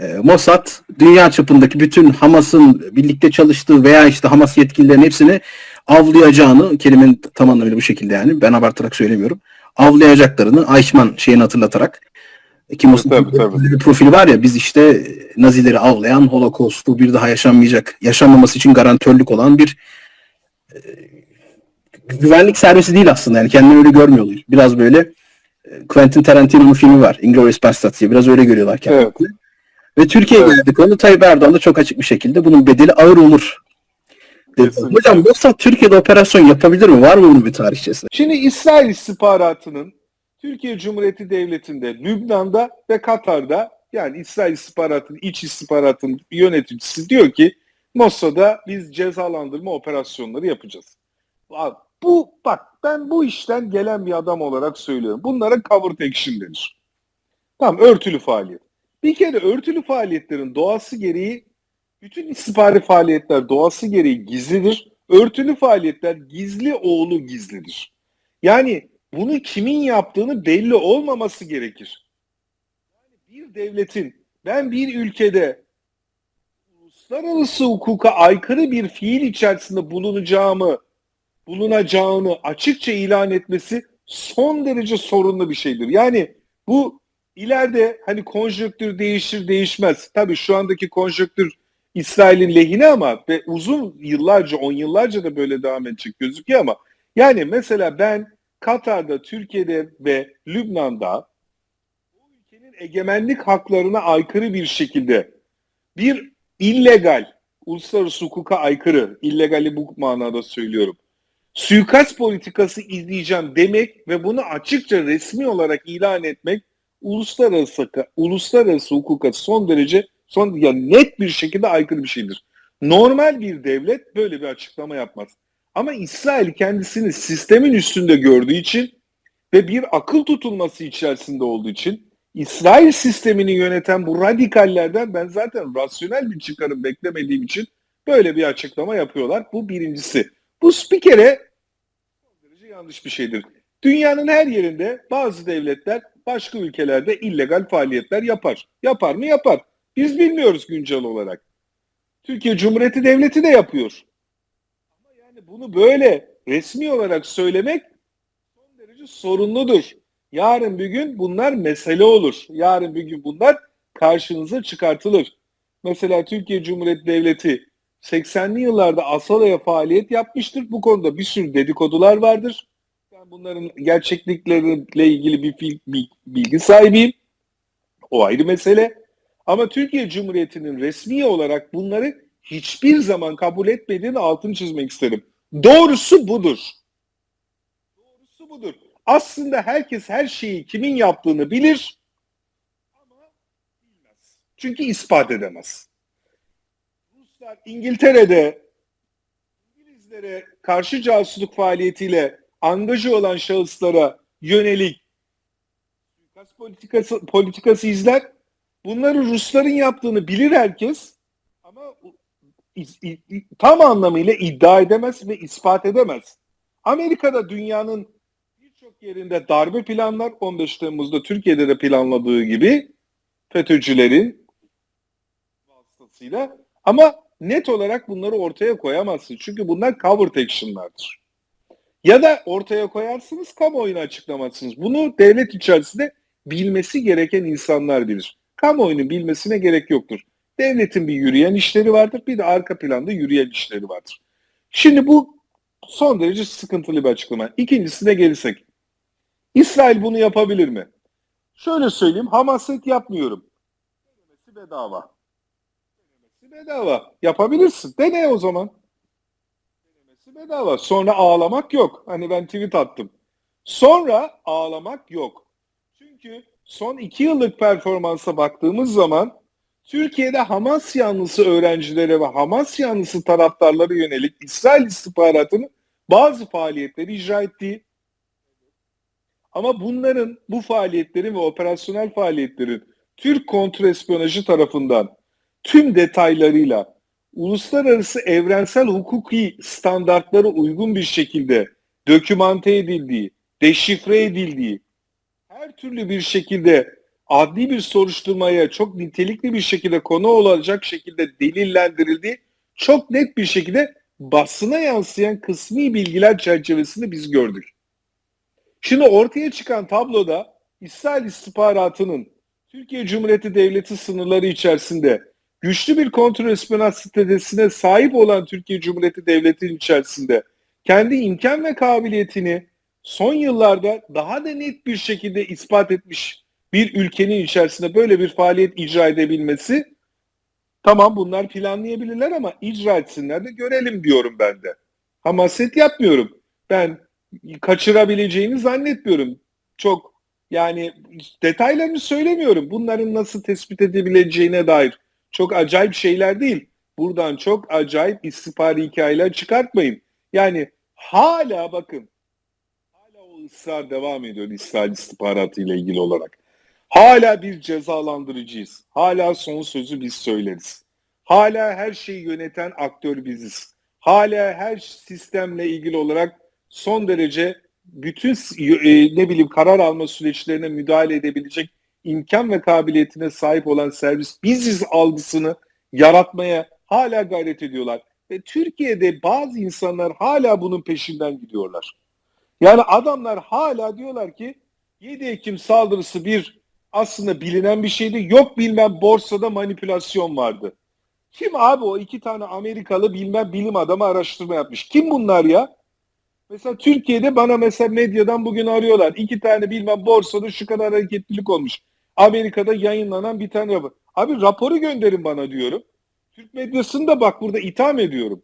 E, Mossad dünya çapındaki bütün Hamas'ın birlikte çalıştığı veya işte Hamas yetkililerin hepsini avlayacağını kelimenin tam anlamıyla bu şekilde yani ben abartarak söylemiyorum. Avlayacaklarını Ayşman şeyini hatırlatarak ki Mossad'ın profili var ya biz işte Nazileri avlayan Holocaust'u bir daha yaşanmayacak yaşanmaması için garantörlük olan bir e, güvenlik servisi değil aslında yani kendini öyle görmüyorlar. Biraz böyle e, Quentin Tarantino'nun filmi var. Inglourious Basterds diye. Biraz öyle görüyorlar kendilerini. Evet. Ve Türkiye'ye Evet. geldik onu Tayyip Erdoğan da çok açık bir şekilde bunun bedeli ağır olur. dedi. Kesinlikle. Hocam Mossad Türkiye'de operasyon yapabilir mi? Var mı bunun bir tarihçesi? Şimdi İsrail istihbaratının Türkiye Cumhuriyeti Devleti'nde, Lübnan'da ve Katar'da yani İsrail istihbaratının, iç istihbaratının yöneticisi diyor ki Mossad'a biz cezalandırma operasyonları yapacağız. Bu bak ben bu işten gelen bir adam olarak söylüyorum. Bunlara covert action denir. Tamam örtülü faaliyet. Bir kere örtülü faaliyetlerin doğası gereği bütün istihbari faaliyetler doğası gereği gizlidir. Örtülü faaliyetler gizli oğlu gizlidir. Yani bunu kimin yaptığını belli olmaması gerekir. Yani bir devletin ben bir ülkede uluslararası hukuka aykırı bir fiil içerisinde bulunacağımı bulunacağını açıkça ilan etmesi son derece sorunlu bir şeydir. Yani bu ileride hani konjonktür değişir değişmez. Tabii şu andaki konjonktür İsrail'in lehine ama ve uzun yıllarca, on yıllarca da böyle devam edecek gözüküyor ama yani mesela ben Katar'da, Türkiye'de ve Lübnan'da bu ülkenin egemenlik haklarına aykırı bir şekilde bir illegal, uluslararası hukuka aykırı, illegali bu manada söylüyorum, suikast politikası izleyeceğim demek ve bunu açıkça resmi olarak ilan etmek uluslararası uluslararası hukuka son derece son yani net bir şekilde aykırı bir şeydir. Normal bir devlet böyle bir açıklama yapmaz. Ama İsrail kendisini sistemin üstünde gördüğü için ve bir akıl tutulması içerisinde olduğu için İsrail sistemini yöneten bu radikallerden ben zaten rasyonel bir çıkarım beklemediğim için böyle bir açıklama yapıyorlar. Bu birincisi. Bu bir kere yanlış bir şeydir. Dünyanın her yerinde bazı devletler başka ülkelerde illegal faaliyetler yapar. Yapar mı? Yapar. Biz bilmiyoruz güncel olarak. Türkiye Cumhuriyeti Devleti de yapıyor. Ama yani bunu böyle resmi olarak söylemek son derece sorunludur. Yarın bir gün bunlar mesele olur. Yarın bir gün bunlar karşınıza çıkartılır. Mesela Türkiye Cumhuriyeti Devleti 80'li yıllarda Asala'ya faaliyet yapmıştır. Bu konuda bir sürü dedikodular vardır. Bunların gerçeklikleriyle ilgili bir bilgi sahibiyim. O ayrı mesele. Ama Türkiye Cumhuriyeti'nin resmi olarak bunları hiçbir zaman kabul etmediğini altını çizmek isterim. Doğrusu budur. Doğrusu budur. Aslında herkes her şeyi kimin yaptığını bilir ama bilmez. Çünkü ispat edemez. Ruslar İngiltere'de İngilizlere karşı casusluk faaliyetiyle angaja olan şahıslara yönelik suikast politikası, politikası izler. Bunları Rusların yaptığını bilir herkes ama tam anlamıyla iddia edemez ve ispat edemez. Amerika'da dünyanın birçok yerinde darbe planlar 15 Temmuz'da Türkiye'de de planladığı gibi FETÖ'cülerin vasıtasıyla ama net olarak bunları ortaya koyamazsın. Çünkü bunlar covert action'lardır. Ya da ortaya koyarsınız kamuoyuna açıklamazsınız. Bunu devlet içerisinde bilmesi gereken insanlar bilir. Kamuoyunun bilmesine gerek yoktur. Devletin bir yürüyen işleri vardır, bir de arka planda yürüyen işleri vardır. Şimdi bu son derece sıkıntılı bir açıklama. İkincisine gelirsek. İsrail bunu yapabilir mi? Şöyle söyleyeyim, Hamas'ı yapmıyorum. Denemesi bedava. Denemesi bedava. Yapabilirsin. Dene o zaman. Bedava. Sonra ağlamak yok. Hani ben tweet attım. Sonra ağlamak yok. Çünkü son iki yıllık performansa baktığımız zaman Türkiye'de Hamas yanlısı öğrencilere ve Hamas yanlısı taraftarlara yönelik İsrail istihbaratının bazı faaliyetleri icra ettiği ama bunların bu faaliyetlerin ve operasyonel faaliyetlerin Türk kontrespiyonajı tarafından tüm detaylarıyla uluslararası evrensel hukuki standartlara uygun bir şekilde dokümante edildiği, deşifre edildiği, her türlü bir şekilde adli bir soruşturmaya çok nitelikli bir şekilde konu olacak şekilde delillendirildiği çok net bir şekilde basına yansıyan kısmi bilgiler çerçevesinde biz gördük. Şimdi ortaya çıkan tabloda İsrail istihbaratının Türkiye Cumhuriyeti Devleti sınırları içerisinde güçlü bir kontrol espionaj stratejisine sahip olan Türkiye Cumhuriyeti Devleti'nin içerisinde kendi imkan ve kabiliyetini son yıllarda daha da net bir şekilde ispat etmiş bir ülkenin içerisinde böyle bir faaliyet icra edebilmesi tamam bunlar planlayabilirler ama icra etsinler de görelim diyorum ben de. Hamaset yapmıyorum. Ben kaçırabileceğini zannetmiyorum. Çok yani detaylarını söylemiyorum. Bunların nasıl tespit edebileceğine dair çok acayip şeyler değil. Buradan çok acayip istihbari hikayeler çıkartmayın. Yani hala bakın hala o ısrar devam ediyor İsrail istihbaratı ile ilgili olarak. Hala bir cezalandırıcıyız. Hala son sözü biz söyleriz. Hala her şeyi yöneten aktör biziz. Hala her sistemle ilgili olarak son derece bütün e, ne bileyim karar alma süreçlerine müdahale edebilecek imkan ve kabiliyetine sahip olan servis biziz algısını yaratmaya hala gayret ediyorlar. Ve Türkiye'de bazı insanlar hala bunun peşinden gidiyorlar. Yani adamlar hala diyorlar ki 7 Ekim saldırısı bir aslında bilinen bir şeydi. Yok bilmem borsada manipülasyon vardı. Kim abi o iki tane Amerikalı bilmem bilim adamı araştırma yapmış. Kim bunlar ya? Mesela Türkiye'de bana mesela medyadan bugün arıyorlar. İki tane bilmem borsada şu kadar hareketlilik olmuş. Amerika'da yayınlanan bir tane rapor. Abi raporu gönderin bana diyorum. Türk medyasını da bak burada itham ediyorum.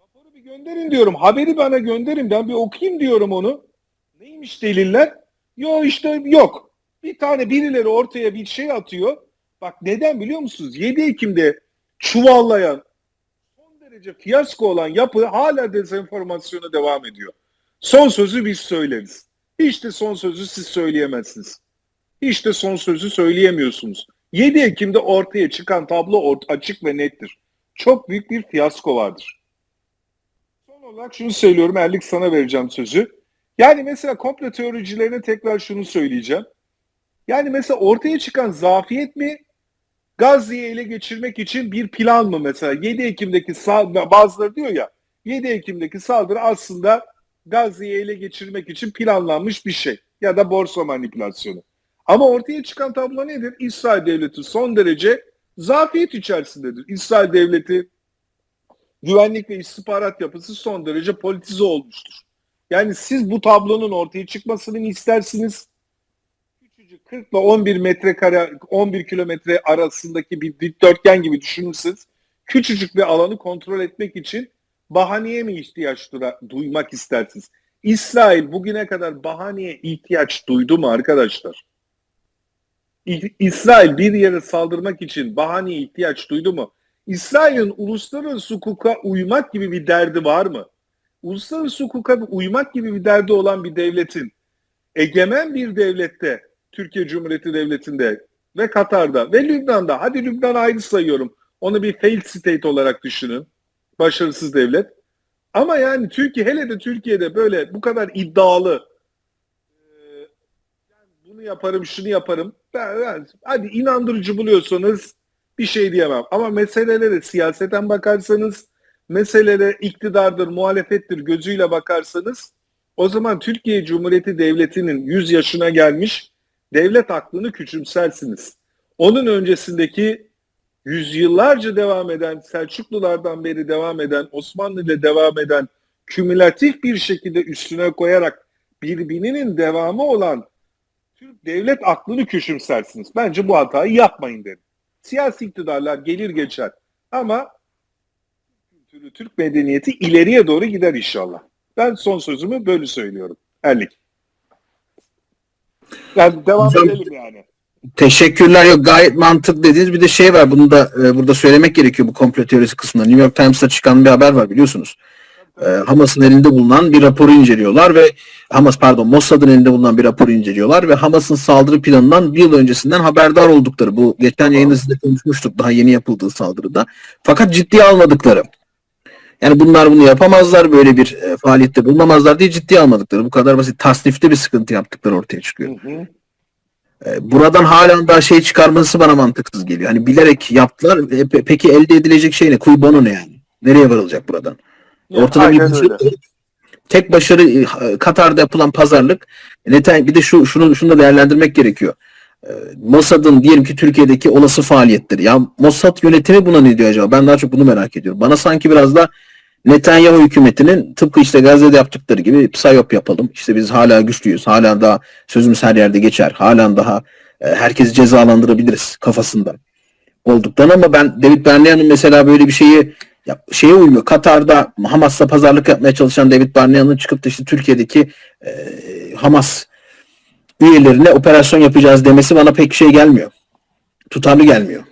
Raporu bir gönderin diyorum. Haberi bana gönderin. Ben bir okuyayım diyorum onu. Neymiş deliller? Yok işte yok. Bir tane birileri ortaya bir şey atıyor. Bak neden biliyor musunuz? 7 Ekim'de çuvallayan son derece fiyasko olan yapı hala dezenformasyona devam ediyor. Son sözü biz söyleriz. Hiç de son sözü siz söyleyemezsiniz. Hiç de son sözü söyleyemiyorsunuz. 7 Ekim'de ortaya çıkan tablo ort açık ve nettir. Çok büyük bir fiyasko vardır. Son olarak şunu söylüyorum Erlik sana vereceğim sözü. Yani mesela komplo teoricilerine tekrar şunu söyleyeceğim. Yani mesela ortaya çıkan zafiyet mi Gazze'yi ele geçirmek için bir plan mı mesela? 7 Ekim'deki saldırı, bazıları diyor ya 7 Ekim'deki saldırı aslında Gazze'yi ele geçirmek için planlanmış bir şey ya da borsa manipülasyonu. Ama ortaya çıkan tablo nedir? İsrail devleti son derece zafiyet içerisindedir. İsrail devleti güvenlik ve istihbarat yapısı son derece politize olmuştur. Yani siz bu tablonun ortaya çıkmasını istersiniz? Küçücük 40 ile 11 metrekare 11 kilometre arasındaki bir dikdörtgen gibi düşünürseniz küçücük bir alanı kontrol etmek için bahaneye mi ihtiyaç duymak istersiniz? İsrail bugüne kadar bahaneye ihtiyaç duydu mu arkadaşlar? İsrail bir yere saldırmak için bahaneye ihtiyaç duydu mu? İsrail'in uluslararası hukuka uymak gibi bir derdi var mı? Uluslararası hukuka uymak gibi bir derdi olan bir devletin egemen bir devlette, Türkiye Cumhuriyeti Devleti'nde ve Katar'da ve Lübnan'da, hadi Lübnan ayrı sayıyorum. Onu bir failed state olarak düşünün. Başarısız devlet. Ama yani Türkiye, hele de Türkiye'de böyle bu kadar iddialı yaparım, şunu yaparım. Ben, ben, hadi inandırıcı buluyorsanız bir şey diyemem. Ama meselelere siyaseten bakarsanız, meselelere iktidardır, muhalefettir gözüyle bakarsanız o zaman Türkiye Cumhuriyeti Devleti'nin 100 yaşına gelmiş devlet aklını küçümsersiniz. Onun öncesindeki yüzyıllarca devam eden, Selçuklulardan beri devam eden, Osmanlı ile devam eden, kümülatif bir şekilde üstüne koyarak birbirinin devamı olan Türk devlet aklını küçümsersiniz. Bence bu hatayı yapmayın derim. Siyasi iktidarlar gelir geçer ama kültürü, Türk medeniyeti ileriye doğru gider inşallah. Ben son sözümü böyle söylüyorum. Erlik. Yani devam Hocam, edelim yani. Teşekkürler. Yok gayet mantıklı dediniz. Bir de şey var. Bunu da e, burada söylemek gerekiyor bu komplo teorisi kısmında. New York Times'ta çıkan bir haber var biliyorsunuz. E, Hamas'ın elinde bulunan bir raporu inceliyorlar ve Hamas pardon Mossad'ın elinde bulunan bir raporu inceliyorlar ve Hamas'ın saldırı planından bir yıl öncesinden haberdar oldukları bu geçen yayında sizinle konuşmuştuk daha yeni yapıldığı saldırıda. Fakat ciddiye almadıkları. Yani bunlar bunu yapamazlar böyle bir e, faaliyette bulunamazlar diye ciddiye almadıkları. Bu kadar basit tasnifte bir sıkıntı yaptıkları ortaya çıkıyor. Hı hı. E, buradan halen daha şey çıkarması bana mantıksız geliyor. Hani bilerek yaptılar. E, pe- peki elde edilecek şey ne? Kuy bono ne yani? Nereye varılacak buradan? Yani Ortada bir başarı öyle. tek başarı e, Katar'da yapılan pazarlık. Neten bir de şu şunu şunu da değerlendirmek gerekiyor. E, Mossad'ın diyelim ki Türkiye'deki olası faaliyetleri. Ya Mossad yönetimi buna ne diyor acaba? Ben daha çok bunu merak ediyorum. Bana sanki biraz da Netanyahu hükümetinin tıpkı işte Gazze'de yaptıkları gibi psyop yapalım. İşte biz hala güçlüyüz. Hala daha sözümüz her yerde geçer. Hala daha e, herkesi cezalandırabiliriz kafasında olduktan ama ben David Barnea'nın mesela böyle bir şeyi ya şeye uymuyor. Katar'da Hamas'la pazarlık yapmaya çalışan David Barnea'nın çıkıp da işte Türkiye'deki e, Hamas üyelerine operasyon yapacağız demesi bana pek şey gelmiyor. Tutarlı gelmiyor.